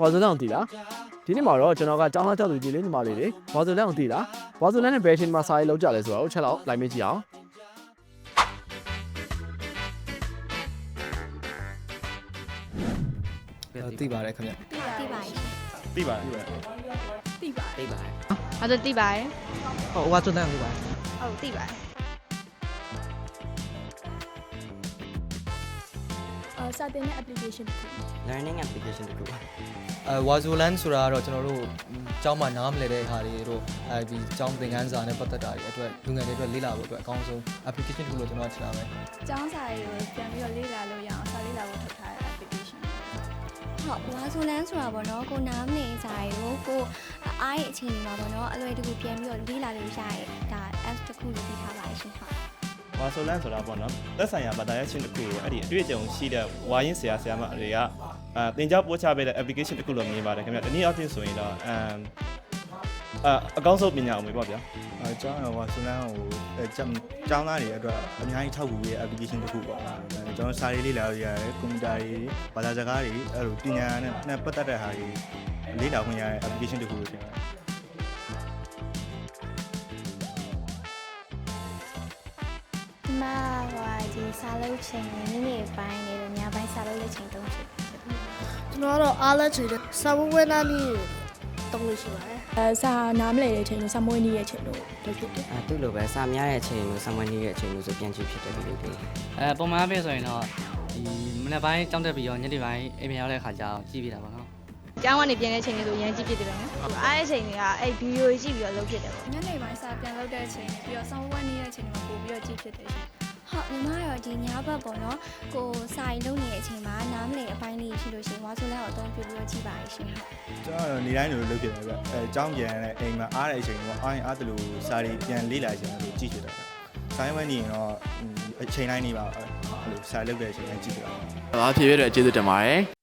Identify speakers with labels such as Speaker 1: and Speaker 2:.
Speaker 1: ဝါဇိုလန်ကိုတည်လားဒီနေ့မှာတော့ကျွန်တော်ကကျောင်းသားကျောင်းသူကြီးလေးညီမလေးတွေဝါဇိုလန်ကိုတည်လားဝါဇိုလန်နဲ့ဘယ်အချိန်မှာစာရေးလောက်ကြလဲဆိုတော့ချက်လောက်လိုက်မေးကြည့်အောင်
Speaker 2: သိပါတယ်ခင်ဗျ
Speaker 3: သိပါရဲ့
Speaker 4: သိပါတယ်
Speaker 3: သိပါ
Speaker 2: သိပါတယ်
Speaker 3: အဲ့ဒါသိပါရဲ့
Speaker 2: ဟုတ်ဟိုကကျွတ်တန်းသိပါတယ်
Speaker 3: ဟုတ်သိပါရဲ့ အော်စာတင်တဲ့ application တစ်ခု
Speaker 5: learning application တခုပါ
Speaker 2: အဲဝါဇိုလန်ဆိုတာကတော့ကျွန်တော်တို့ကျောင်းမှာနားမလည်တဲ့ဟာတွေတို့အဲဒီကျောင်းသင်ခန်းစာနဲ့ပတ်သက်တာတွေအတွက်လူငယ်တွေအတွက်လေ့လာဖို့အတွက်အကောင်းဆုံး application တစ်ခုလို့ကျွန်တော်ထင်တာပဲ
Speaker 3: ကျောင်းစာတွေကိုပြန်ပြီးတော့လေ့လာလို့ရအောင်စာလေ့လာဖို့ထုတ်ထားတဲ့ application
Speaker 6: ဟုတ်ဝါဆိုလန်းဆိုတာပေါ့နော်ကိုနားမနေကြရိုးကိုအားရဲ့အချိန်ဒီမှာပေါ့နော်အလွယ်တကူပြန်ပြီးတော့လေးလာလို့ရရဲ့ဒါ app တစ်ခုလို့ပြီးထားပါရှင်ဟုတ်
Speaker 4: ဝါဆိုလန်ဆိုတာပေါ့နော်သက်ဆိုင်ရာဘာသာရေးချင်းတစ်ခုကိုအဲ့ဒီအတွေ့အကြုံရှိတဲ့ဝါရင်းဆရာဆရာမတွေကအာသင်ကြားပို့ချပေးတဲ့ application တစ်ခုလို့မြင်ပါတယ်ခင်ဗျတနည်းအားဖြင့်ဆိုရင်တော့အမ်အာအကောင်းဆုံးပညာအမွေပေါ့ဗျာ
Speaker 7: အဲကျောင်းတော်ကဆွလန်းကိုအဲကျောင်းကျောင်းသားတွေအတွက်အများကြီးထောက်ကူပေးတဲ့ application တစ်ခုပေါ့အဲကျွန်တော်စာရေးလေးလာလို့ရတယ်ကွန်ပျူတာတွေဘာသာစကားတွေအဲ့လိုပညာနဲ့နဲ့ပတ်သက်တဲ့ဟာတွေလေ့လာခွင့်ရတဲ့ application တစ်ခုလို့ထင်ပါတယ်
Speaker 6: မှာဟိုဒီစာလုပ်ချိန်နေ့နေ့ပိုင်းနေတော့ညပိုင်းစာလုပ်လက်ချိန်တုံးရှိတယ်
Speaker 8: ကျွန်တော်ကတော့အားလက်ချေတဲ့စာမွေးနာနီတောင်းလို့ရှိပါတယ်
Speaker 3: အဲစာနားမလည်တဲ့အချိန်လို့စာမွေးနေတဲ့အချိန်လို့လုပ်ဖြစ်တယ်
Speaker 5: အဲသူ့လိုပဲစာများတဲ့အချိန်လို့ someone နေတဲ့အချိန်လို့ဆိုပြန်ကြည့်ဖြစ်တယ်ဒီလိုတွေ
Speaker 9: အဲပုံမှန်အပြင်ဆိုရင်တော့ဒီမနေ့ပိုင်းကြောင်းတက်ပြီးတော့ညနေပိုင်းအိမ်ပြန်ရောက်တဲ့ခါကျတော့ကြည့်ပြတာပါနော်
Speaker 3: ကျောင်းကနေပြန်တဲ့အချိန်လေးဆိုရမ်းကြည့်ဖြစ်တယ်နော်အားတဲ့အချိန်တွေကအဲ့ဗီဒီယိုကြီးကြည့်ပြီးတော့လုပ်ဖြစ်တယ်ပေါ့ညနေပိုင်းစာပြန်လုပ်တဲ့အချိန်နဲ့ပြီးတော့စာမွေးနေတဲ့အချိန်တွေမှာပို့ပြီးတော့ကြည့်ဖြစ်တယ်ရှင်
Speaker 6: ဟုတ်ညီမရောဒီညဘက်ပေါ့နော်ကိုစာရေးလုပ်နေတဲ့အချိန်မှာနားမလည်အပိုင်းလေးရှိလို့ရှိရင်ဝါဆိုလန်းကိုအသုံးပြုပြီးတော့ကြည့်ပါရဲ့ရှင်ဟုတ်
Speaker 7: ကျွန်တော်ကတော့နေတိုင်းလိုလုပ်ဖြစ်တယ်ဗျအဲကျောင်းပြန်တဲ့အိမ်မှာအားတဲ့အချိန်ပေါ့အားရင်အားတလို့စာတွေပြန်လေ့လာခြင်းလို့ကြည့်ဖြစ်တယ်ဗျဆိုင်းဝဲနေရင်တော့အချိန်တိုင်းနေပါအဲ့လိုစာလုပ်တဲ့အချိန်တိုင်းကြည့်ဖြစ်တာ။
Speaker 1: အားဖြည့်ရတဲ့ကျေးဇူးတင်ပါတယ်